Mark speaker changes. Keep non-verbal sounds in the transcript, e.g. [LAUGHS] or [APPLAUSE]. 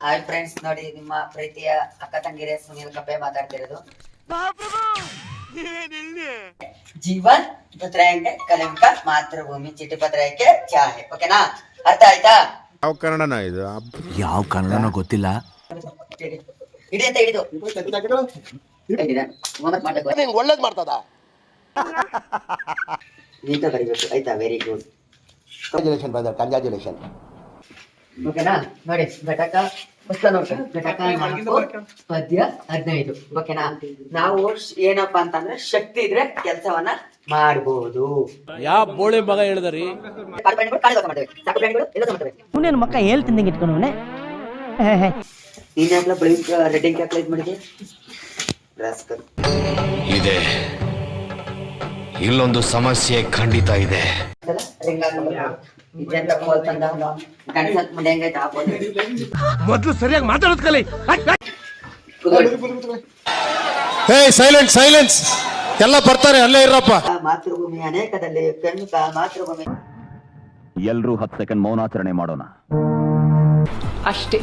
Speaker 1: Hi friends ನೋಡಿ ನಿಮ್ಮ ಪ್ರೀತಿಯ ಅಕ್ಕ ತಂಗಿರೆ ಸುನೀಲ್ ಕಪ್ಪೆ ಮಾತಾಡ್ತಿರೋದು. ಜೀವನ್ ಪತ್ರಾಯಕ್ಕೆ ಕಲಿಂಕ ಮಾತೃಭೂಮಿ ಚಿಟಿ ಪತ್ರಾಯಕ್ಕೆ ಚಾಹೆ. ಓಕೆನಾ? ಅರ್ಥ ಆಯ್ತಾ?
Speaker 2: ಯಾವ ಕನ್ನಡನ ಇದು?
Speaker 3: ಯಾವ ಕನ್ನಡನ ಗೊತ್ತಿಲ್ಲ.
Speaker 1: ಇಡಿ ಅಂತ ಹಿಡಿದು.
Speaker 4: ಒಳ್ಳೇದ್ ಮಾಡ್ತದ? [LAUGHS]
Speaker 1: ನೀಟ ಬರಿಬೇಕು. ಆಯ್ತಾ? Very good
Speaker 4: congratulation brother congratulation
Speaker 1: ಓಕೆನಾ? ನೋಡಿ ಘಟಕ ಪುಸ್ತಕ ನೋಡಿ ಘಟಕ ನಾಲ್ಕು ಪದ್ಯ ಹದಿನೈದು. ಓಕೆನಾ? ನಾವು ಏನಪ್ಪಾ ಅಂತಂದ್ರೆ ಶಕ್ತಿ ಇದ್ರೆ ಕೆಲಸವನ್ನ ಮಾಡಬಹುದು
Speaker 5: ಯಾವ ಬೋಳಿ ಮಗ ಹೇಳಿದ್ರಿ?
Speaker 6: ಇವನೇನು ಮಕ್ಕ ಹೇಳ್ತಿದ್ದಂಗೆ ಇಟ್ಕೊಂಡವನೆ?
Speaker 1: ನೀನ್ ಯಾಕ್ಲ ಬಳಿ ರೆಡ್ಡಿಂಗ್ ಯಾಕ್ಲ ಇದ್ ಮಾಡಿದ್ಯಾ ರಾಸ್ಕಲ್.
Speaker 7: ಇದೆ. ಇಲ್ಲೊಂದು ಸಮಸ್ಯೆ ಖಂಡಿತ ಇದೆ.
Speaker 1: ರಿಂಗ್ ಹಾಕೊಂಡು ಕೋಲ್ ಮುಂದೆ ಹೆಂಗೈತೆ ಹಾಕೋದು?
Speaker 5: ಮೊದ್ಲು ಸರಿಯಾಗಿ ಮಾತಾಡೋದ್ ಕಲಿ.
Speaker 2: ಹೇ ಸೈಲೆಂಟ್ ಸೈಲೆನ್ಸ್ ಎಲ್ಲ ಬರ್ತಾರೆ ಅಲ್ಲೇ ಇರಪ್ಪ.
Speaker 1: ಮಾತೃಭೂಮಿ ಅನೇಕದಲ್ಲಿ ಪ್ರಮುಖ ಮಾತೃಭೂಮಿ.
Speaker 3: ಎಲ್ರೂ ಹತ್ತು ಸೆಕೆಂಡ್ ಮೌನಾಚರಣೆ ಮಾಡೋಣ.
Speaker 8: ಅಷ್ಟೇ.